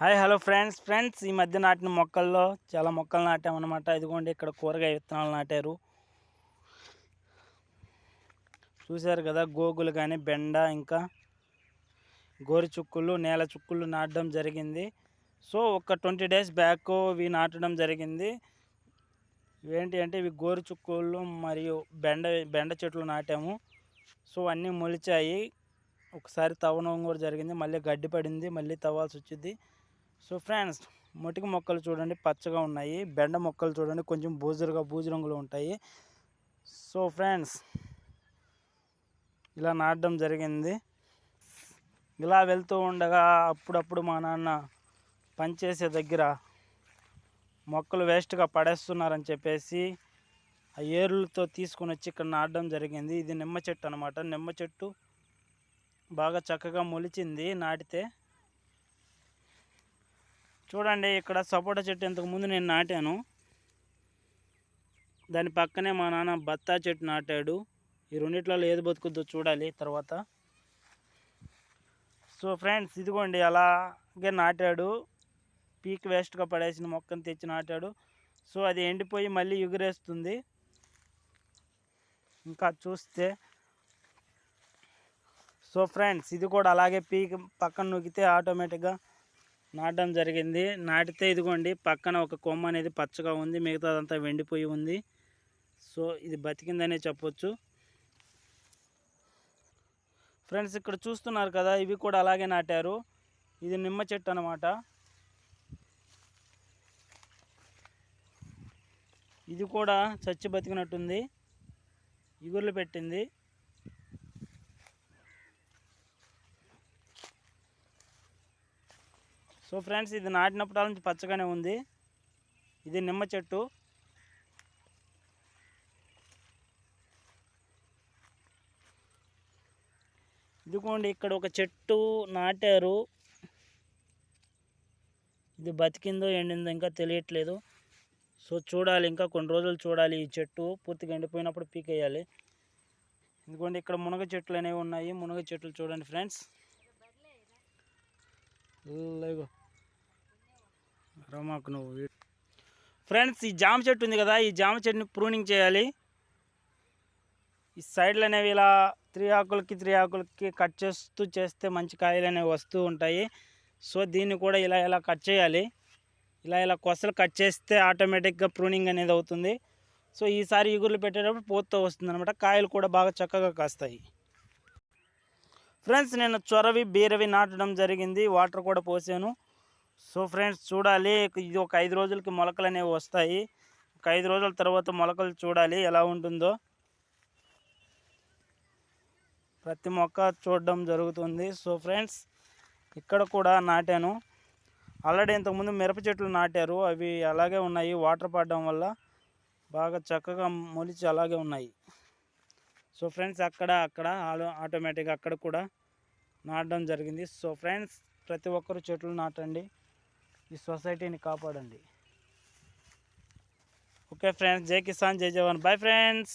Hi hello friends. Friends ఈ మధ్య నాటిన మొక్కల్లో చాలా మొక్కలు నాటామన్నమాట. ఇదిగోండి ఇక్కడ కూరగాయ విత్తనాలు నాటారు. చూశారు కదా గోగులు కానీ బెండ ఇంకా గోరు చుక్కులు నేల చుక్కులు నాటడం జరిగింది. సో ఒక ట్వంటీ డేస్ బ్యాక్ ఇవి నాటడం జరిగింది. ఏంటి అంటే ఇవి గోరు చుక్కులు మరియు బెండ బెండ చెట్లు నాటాము. సో అన్నీ మొలిచాయి. ఒకసారి తవ్వడం కూడా జరిగింది. మళ్ళీ గడ్డి పడింది. మళ్ళీ తవ్వాల్సి వచ్చింది. సో ఫ్రెండ్స్ మొటికి మొక్కలు చూడండి పచ్చగా ఉన్నాయి. బెండ మొక్కలు చూడండి కొంచెం బూజురుగా బూజు రంగులో ఉంటాయి. సో ఫ్రెండ్స్ ఇలా నాటడం జరిగింది. ఇలా వెళ్తూ ఉండగా అప్పుడప్పుడు మా నాన్న పనిచేసే దగ్గర మొక్కలు వేస్ట్గా పడేస్తున్నారని చెప్పేసి ఆ ఏరులతో తీసుకొని వచ్చి ఇక్కడ నాటడం జరిగింది. ఇది నిమ్మ చెట్టు అనమాట నిమ్మ చెట్టు బాగా చక్కగా మొలిచింది నాటితే. చూడండి ఇక్కడ సపోటా చెట్టు ఇంతకుముందు నేను నాటాను. దాని పక్కనే మా నాన్న బత్తా చెట్టు నాటాడు. ఈ రెండిట్లలో ఏది బతుకుద్దో చూడాలి తర్వాత. సో ఫ్రెండ్స్ ఇదిగోండి అలాగే నాటాడు. పీక్ వేస్ట్గా పడేసిన మొక్కను తెచ్చి నాటాడు. సో అది ఎండిపోయి మళ్ళీ ఎగురేస్తుంది. ఇంకా చూస్తే. సో ఫ్రెండ్స్ ఇది కూడా అలాగే పీక్ పక్కన నొక్కితే ఆటోమేటిక్గా నాటడం జరిగింది. నాటితే ఇదిగోండి పక్కన ఒక కొమ్మ అనేది పచ్చగా ఉంది మిగతాదంతా వెండిపోయి ఉంది. సో ఇది బతికిందనే చెప్పొచ్చు. ఫ్రెండ్స్ ఇక్కడ చూస్తున్నారు కదా ఇవి కూడా అలాగే నాటారు. ఇది నిమ్మ చెట్టు అనమాట ఇది కూడా చచ్చి బతికినట్టుంది. ఇగుర్లు పెట్టింది. సో ఫ్రెండ్స్ ఇది నాటినప్పటి నుంచి పచ్చగానే ఉంది. ఇది నిమ్మ చెట్టు. ఇదిగోండి ఇక్కడ ఒక చెట్టు నాటారు. ఇది బతికిందో ఎండిందో ఇంకా తెలియట్లేదు. సో చూడాలి ఇంకా కొన్ని రోజులు చూడాలి ఈ చెట్టు. పూర్తిగా ఎండిపోయినప్పుడు పీకేయాలి. ఎందుకంటే ఇక్కడ మునగ చెట్లు అనేవి ఉన్నాయి. మునగ చెట్లు చూడండి ఫ్రెండ్స్. లేగో రమాకు నువ్వు ఫ్రెండ్స్ ఈ జామ చెట్టు ఉంది కదా ఈ జామ చెట్టుని ప్రూనింగ్ చేయాలి. ఈ సైడ్లు అనేవి ఇలా త్రీ ఆకులకి త్రీ ఆకులకి కట్ చేస్తూ చేస్తే మంచి కాయలు అనేవి వస్తూ ఉంటాయి. సో దీన్ని కూడా ఇలా ఇలా కట్ చేయాలి. ఇలా ఇలా కొసలు కట్ చేస్తే ఆటోమేటిక్గా ప్రూనింగ్ అనేది అవుతుంది. సో ఈసారి ఈగుర్లు పెట్టేటప్పుడు పోతూ వస్తుంది అనమాట కాయలు కూడా బాగా చక్కగా కాస్తాయి. ఫ్రెండ్స్ నేను చొరవి బీరవి నాటడం జరిగింది. వాటర్ కూడా పోసాను. సో ఫ్రెండ్స్ చూడాలి. ఇది ఒక ఐదు రోజులకి మొలకలు అనేవి వస్తాయి. ఒక ఐదు రోజుల తర్వాత మొలకలు చూడాలి ఎలా ఉంటుందో. ప్రతి మొక్క చూడడం జరుగుతుంది. సో ఫ్రెండ్స్ ఇక్కడ కూడా నాటాను. ఆల్రెడీ ఇంతకుముందు మిరప చెట్లు నాటారు. అవి అలాగే ఉన్నాయి. వాటర్ పడడం వల్ల బాగా చక్కగా మొలిచి అలాగే ఉన్నాయి. సో ఫ్రెండ్స్ అక్కడ అక్కడ ఆటోమేటిక్గా అక్కడ కూడా నాటడం జరిగింది. సో ఫ్రెండ్స్ ప్రతి ఒక్కరు చెట్లు నాటండి. ఈ సొసైటీని కాపాడండి. ఓకే ఫ్రెండ్స్ జై కిసాన్ జై జవాన్. Bye friends.